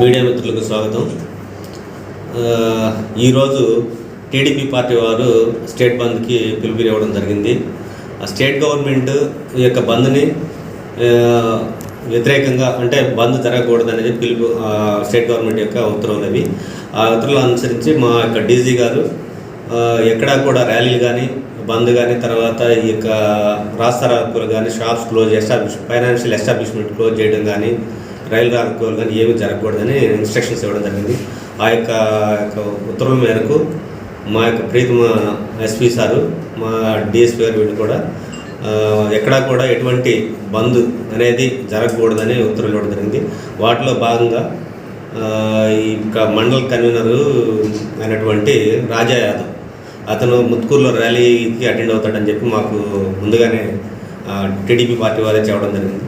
Media మిత్రులకు స్వాగతం. ఈరోజు టీడీపీ పార్టీ వారు స్టేట్ బంద్కి పిలుపునివ్వడం జరిగింది. ఆ స్టేట్ గవర్నమెంట్ ఈ యొక్క బంద్ని వ్యతిరేకంగా అంటే బంద్ జరగకూడదనేది పిలుపు స్టేట్ గవర్నమెంట్ యొక్క ఉత్తర్వులు అవి. ఆ ఉత్తర్వులు అనుసరించి మా యొక్క డీజీ గారు ఎక్కడా కూడా ర్యాలీలు కానీ బంద్ కానీ తర్వాత ఈ యొక్క రాస్తారాకులు కానీ shops close establish financial establishment close చేయడం కానీ రైలు రాకులు కానీ ఏమీ జరగకూడదని ఇన్స్ట్రక్షన్స్ ఇవ్వడం జరిగింది. ఆ యొక్క యొక్క మేరకు మా యొక్క ప్రీతమ ఎస్పీ సారు మా డిఎస్పీ గారు వీళ్ళు కూడా ఎక్కడా కూడా ఎటువంటి బంద్ అనేది జరగకూడదని ఉత్తర్వులు ఇవ్వడం జరిగింది. వాటిలో భాగంగా ఇంకా ఈ మండల్ కన్వీనరు అయినటువంటి రాజా యాదవ్ అతను ముత్కూరులో ర్యాలీకి అటెండ్ అవుతాడని చెప్పి మాకు ముందుగానే టీడీపీ పార్టీ వారే చెప్పడం జరిగింది.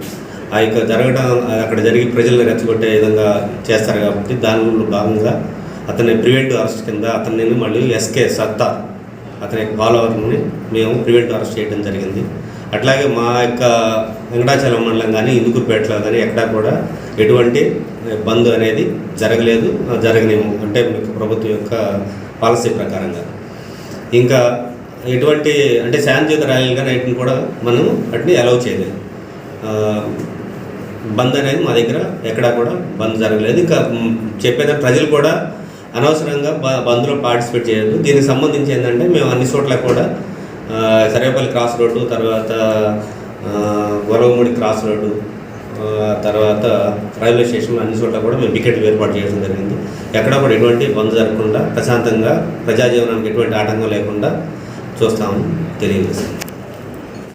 ఆ యొక్క జరగడం అక్కడ జరిగి ప్రజలను రెచ్చగొట్టే విధంగా చేస్తారు కాబట్టి దానిలో భాగంగా అతని ప్రివెంట్ అరెస్ట్ కింద అతన్ని మళ్ళీ ఎస్కే సత్తా అతని ఫాలోవర్ని మేము ప్రివెంట్ అరెస్ట్ చేయడం జరిగింది. అట్లాగే మా యొక్క వెంకటాచలం మండలం కానీ ఇందుకుపేటలో కానీ ఎక్కడా కూడా ఎటువంటి బంద్ అనేది జరగలేదు జరగలేము అంటే ప్రభుత్వం యొక్క పాలసీ ప్రకారంగా. ఇంకా ఎటువంటి అంటే శాంతియుత ర్యాలీలు కానీ వాటిని కూడా మనం వాటిని అలౌ చేయలేదు. బంద్ అనేది మా దగ్గర ఎక్కడా కూడా బంద్ జరగలేదు. ఇంకా చెప్పేదా ప్రజలు కూడా అనవసరంగా బంద్లో పార్టిసిపేట్ చేయలేదు దీనికి సంబంధించి ఏంటంటే మేము అన్ని చోట్ల కూడా సరేపల్లి క్రాస్ రోడ్డు తర్వాత ఆ, గొరవముడి క్రాస్ రోడ్డు తర్వాత రైల్వే స్టేషన్లో అన్ని చోట్ల కూడా మేము వికెట్లు ఏర్పాటు చేయడం జరిగింది. ఎక్కడ కూడా ఎటువంటి బంద్ జరగకుండా ప్రశాంతంగా ప్రజాజీవనానికి ఎటువంటి ఆటంకం లేకుండా చూస్తామని తెలియజేస్తాం